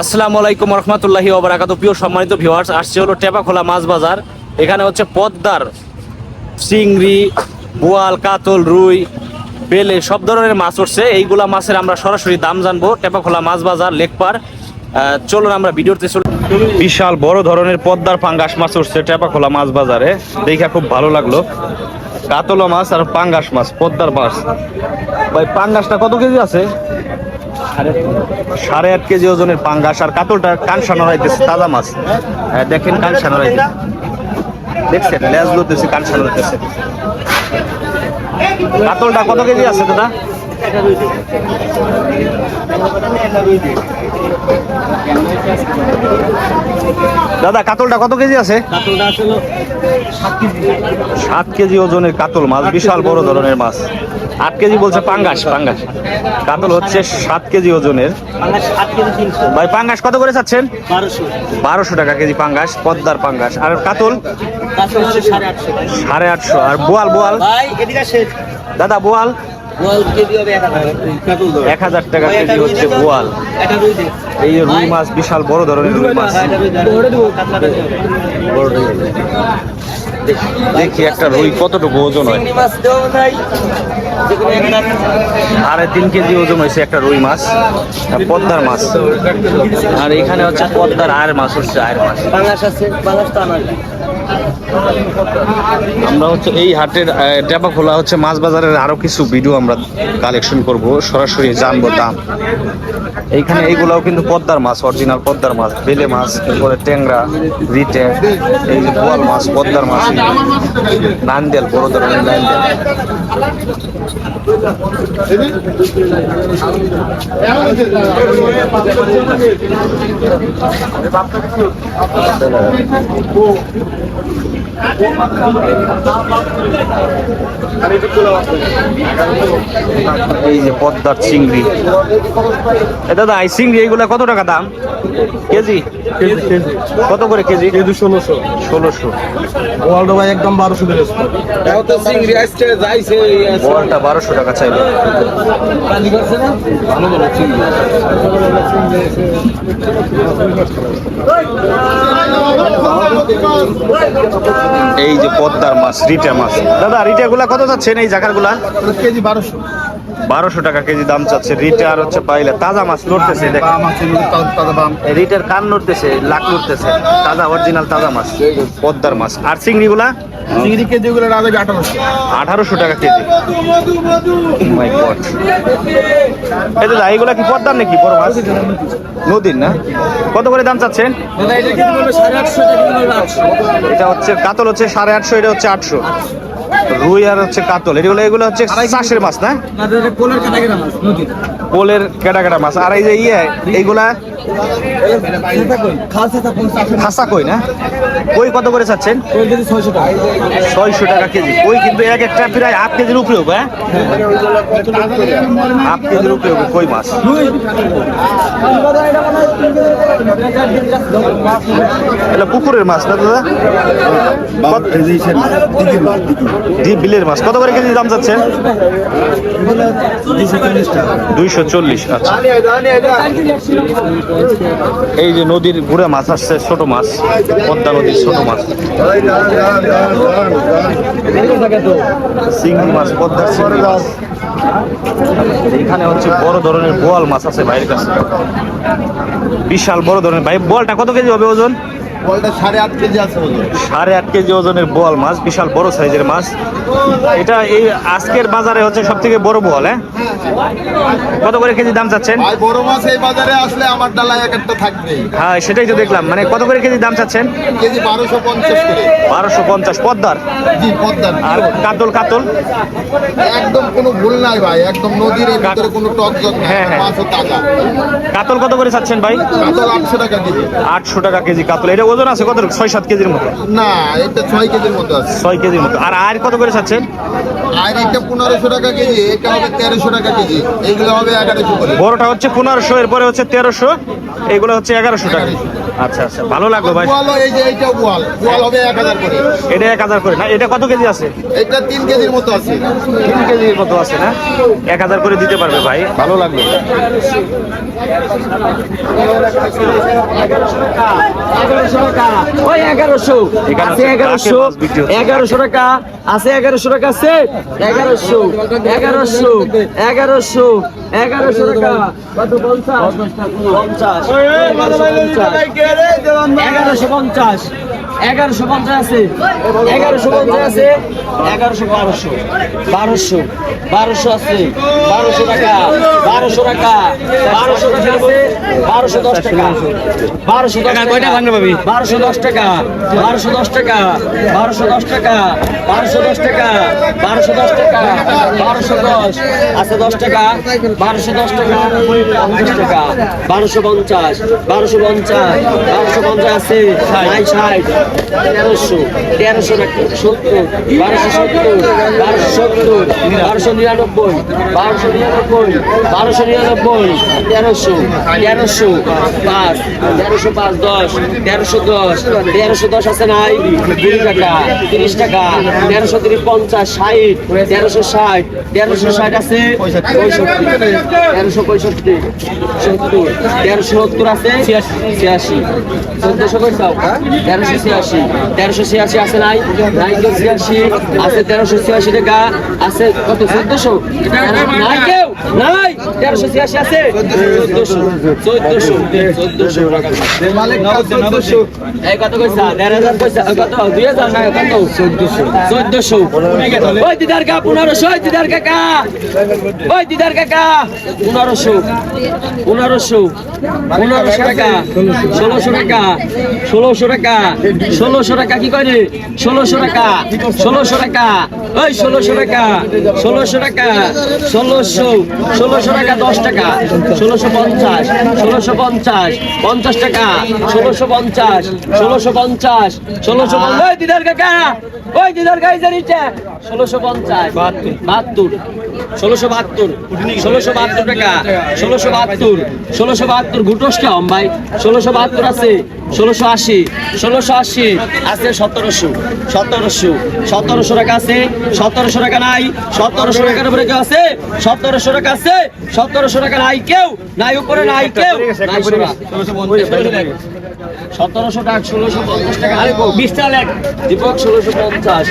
আসসালামু আলাইকুম রহমতুল্লাহি ওবরাকাত প্রিয় সম্মানিত ভিউয়ার্স, আসছে হলো টেপাখোলা মাছ বাজার। এখানে হচ্ছে পদ্মার চিংড়ি, বোয়াল, কাতল, রুই, বেলে সব ধরনের মাছ উঠছে। এইগুলা মাছের আমরা সরাসরি দাম জানব টেপাখোলা মাছ বাজার লেকপার চলুন আমরা ভিডিওতে চলুন বিশাল বড় ধরনের পদ্মার পাঙ্গাস মাছ উঠছে টেপাখোলা মাছ বাজারে। দেখে খুব ভালো লাগল। কাতলা মাছ আর পাঙ্গাস মাছ, পদ্মার মাছ। ভাই, পাঙ্গাসটা কত কেজি আছে? সাড়ে আট কেজি ওজনের পাঙ্গাস আর কাতলটা কানসানো হইতেছে তাজা মাছ। হ্যাঁ, দেখেন কানসানো হইতেছে। দেখছেন লেজ লুতেছে কানসানো হইতেছে। কাতলটা কত কেজি আছে দাদা? দাদা কাতলটা কত কেজি আছে? সাত কেজি। ওজনের কাতল মাছ বিশাল বড় ধরনের মাছ। আট কেজি বলছে পাঙ্গাস পাঙ্গাস। কাতল হচ্ছে সাত কেজি ওজনের। ভাই পাঙ্গাস কত করে চাচ্ছেন? বারোশো। টাকা কেজি পাঙ্গাস পদ্মার পাঙ্গাস। আর কাতল? সাড়ে আটশো। আর বোয়াল বোয়াল? দাদা বোয়াল? এক হাজার। টাকা কেজি হচ্ছে বোয়াল। এই রুই মাছ বিশাল বড় ধরনের রুই মাছ। দেখি। একটা রুই কতটুকু ওজন হয়। সাড়ে তিন কেজি ওজন হয়েছে একটা রুই মাছ। আর পদ্মার মাছ। আর এখানে হচ্ছে পদ্মার আয়ের মাছ হচ্ছে আয়ের মাছ। আমরা হচ্ছে এই হাটের ট্যাপা খোলা হচ্ছে, মাছ বাজারের আরও কিছু ভিডিও আমরা কালেকশন করব। সরাসরি জানব দাম। এইখানে এইগুলাও কিন্তু পদ্মার মাছ অরিজিনাল পদ্মার মাছ, বেলে মাছ, তারপরে ট্যাংরা, রিটে, এই যে বোয়াল মাছ, পদ্মার মাছ। নান্দেল, বড় ধরনের নান্দেল। এই যে পদ্মার চিংড়ি। দাদা এই চিংড়ি এইগুলা কত টাকা দাম? কেজি? কত করে কেজি? কেজি ষোলোশো। ষোলোশো। ওয়ার্ল্ড ভাই একদম বারোশো চিংড়ি আসছে যাইছে বলটা বারোশো টাকা চাইলো। ভালো ভালো চিংড়ি। এই যে পদ্মার মাছ রিটা মাছ। দাদা রিটা গুলা কত যাচ্ছেন এই জায়গারগুলা কেজি বারোশো। বারোশো টাকা কেজি দাম চাচ্ছে। রিটা আর হচ্ছে পাইলে তাজা মাছ তাজা বাম। রিটার কান নড়তেছে লাখ নড়তেছে। তাজা অরিজিনাল তাজা মাছ পদ্মার মাছ। আর চিংড়ি গুলা চিংড়ি কেজি গুলো আঠারোশো। আঠারোশো টাকা কেজি। গড এই দাদা এইগুলা কি পদ্মার নাকি বড় মাছ? নদীর না? কত করে দাম চাচ্ছেন? এটা হচ্ছে কাতল হচ্ছে সাড়ে আটশো এটা হচ্ছে আটশো। রুই আর হচ্ছে কাতল। এগুলো এগুলো হচ্ছে চাষের মাছ না? পোলের কেটা কেটা মাছ। আর এই যে ইয়ে এইগুলা? খাসা কই না? কই কত করে চাচ্ছেন? ছয়শো টাকা কেজি। কই কিন্তু এক একটা প্রায় হাফ কেজির উপরে হবে হ্যাঁ? হাফ কেজির উপরে হবে কই মাছ? এটা পুকুরের মাছ না দাদা? ডিপ বিলের মাছ। কত করে কেজি দাম চাচ্ছেন? দুইশো চল্লিশ আচ্ছা। এই যে নদীর ঘুরে মাছ আসছে, ছোট মাছ, পদ্মা নদীর ছোট মাছ। চিংড়ি মাছ, পদ্মার চিংড়ি মাছ। এখানে হচ্ছে বড় ধরনের বোয়াল মাছ আছে বাইরের কাছে। বিশাল বড় ধরনের। ভাই, বোয়ালটা কত কেজি হবে ওজন? বলটা সাড়ে আট কেজি আছে সাড়ে আট কেজি ওজনের বোয়াল মাছ বিশাল বড় সাইজের মাছ। এটা এই আজকের বাজারে হচ্ছে সব থেকে বড় বোয়াল হ্যাঁ? কত করে কেজি দাম চাচ্ছেন? বড় মাছ এই বাজারে আসলে আমার ডালায় এক একটা থাকবেই। হ্যাঁ সেটাই তো দেখলাম। মানে কত করে কেজি দাম চাচ্ছেন? কেজি বারোশো পঞ্চাশ করে। বারোশো পঞ্চাশ পদ্মার? জি পদ্মার। আর কাতল কাতল? একদম কোনো ভুল নাই ভাই একদম নদীর এর ভিতরে কোনো টক হ্যাঁ, হ্যাঁ। কাতল কত করে চাচ্ছেন ভাই? কাতল আটশো টাকা কেজি। আটশো টাকা কেজি কাতল। এটা ওজন আছে কত? ছয় সাত কেজির মতো? না এটা ছয় কেজির মতো আছে। ছয় কেজির মতো। আর আর কত করে চাচ্ছেন আর এটা পনেরোশো টাকা কেজি এটা হবে তেরোশো টাকা কেজি। এইগুলো হবে এগারোশো করে। বড়টা হচ্ছে পনেরোশো এরপরে হচ্ছে তেরোশো এগুলো হচ্ছে এগারোশো টাকা। আচ্ছা আচ্ছা। ভালো লাগল ভাই। এই যে এইটা গোয়াল গোয়াল হবে এক হাজার করে। এটা এক হাজার করে না? এটা কত কেজি আছে? এটা তিন কেজির মতো আছে। তিন কেজির মতো আছে না? এক হাজার করে দিতে পারবে ভাই। ভালো লাগল। এগারোশো। এগারোশো টাকা। আছে এগারোশো টাকা আছে। এগারোশো। এগারোশো। এগারোশো। এগারোশো টাকা কত পঞ্চাশ পঞ্চাশ এগারোশো পঞ্চাশ এগারোশো পঞ্চাশ আছে এগারোশো পঞ্চাশ আছে এগারোশো বারোশো বারোশো বারোশো আছে বারোশো টাকা বারোশো টাকা বারোশো টাকা আছে বারোশো দশ টাকা বারোশো দশ টাকা কয়টা ভাঙবে ভাবি? বারোশো দশ টাকা বারোশো দশ টাকা বারোশো দশ টাকা বারোশো দশ টাকা বারোশো দশ টাকা বারোশো দশ আছে দশ টাকা বারোশো দশ টাকা পঞ্চাশ টাকা বারোশো পঞ্চাশ বারোশো পঞ্চাশ বারোশো পঞ্চাশ আছে ষাট তেরোশো বারোশো নিরানব্বই নিরানব্বই তেরোশো পাঁচ পাঁচ দশ দশ দশ আছে নাই? কুড়ি টাকা, তিরিশ টাকা, তেরোশো পঞ্চাশ, ষাট, তেরোশো ষাট তেরোশো ষাট আছে? পঁয়ষট্টি তেরোশো পঁয়ষট্টি সত্তর, তেরোশো সত্তর আছে? ছিয়াশি চোদ্দশো কইসাও তেরোশো ছিয়াশি তেরোশো ছিয়াশি আছে নাই? নাইকেল ছিয়াশি আছে তেরোশো ছিয়াশি টাকা আছে কত? চোদ্দশো? নাই কেউ নাই তেরোশো ছিয়াশি আছে। চোদ্দশো চোদ্দশো চোদ্দশো টাকা। চোদ্দশো। এই কত কইসা দেড় হাজার কইসা এই কত? দুই হাজার না কত? চোদ্দশো। চোদ্দশো। ওই দিদার কা পনেরোশো। ওই দিদার কাকা। ওই দিদার কাকা। পনেরোশো। পনেরোশো। পনেরোশো টাকা। ষোলোশো টাকা। ষোলোশো টাকা। ষোলোশো টাকা কি করে? ষোলোশো টাকা। ষোলোশো টাকা। ওই ষোলোশো টাকা ষোলোশো টাকা, ষোলোশো ষোলোশো টাকা, দশ টাকা, ষোলোশো পঞ্চাশ ষোলোশো পঞ্চাশ পঞ্চাশ টাকা, ষোলোশো পঞ্চাশ ষোলোশো পঞ্চাশ ষোলোশো পঞ্চাশ। দিদার কাকা ওই দিদার গাই জানিছে ষোলোশো পঞ্চাশ বাহাত্তর। ষোলোশো বাহাত্তর ষোলোশো বাহাত্তর টাকা ষোলোশো বাহাত্তর ষোলোশো বাহাত্তর ঘুটোস কেমন ভাই ষোলোশো বাহাত্তর আছে ষোলোশো আশি ষোলোশো আশি আছে সতেরোশো সতেরোশো সতেরোশো টাকা আছে সতেরোশো টাকা নাই সতেরোশো টাকার উপরে কেউ আছে সতেরোশো টাকা আছে সতেরোশো টাকা নাই কেউ নাই উপরে নাই কেউ নাই সতেরোশো টাকা ষোলোশো পঞ্চাশ টাকা দীপক ষোলোশো পঞ্চাশ।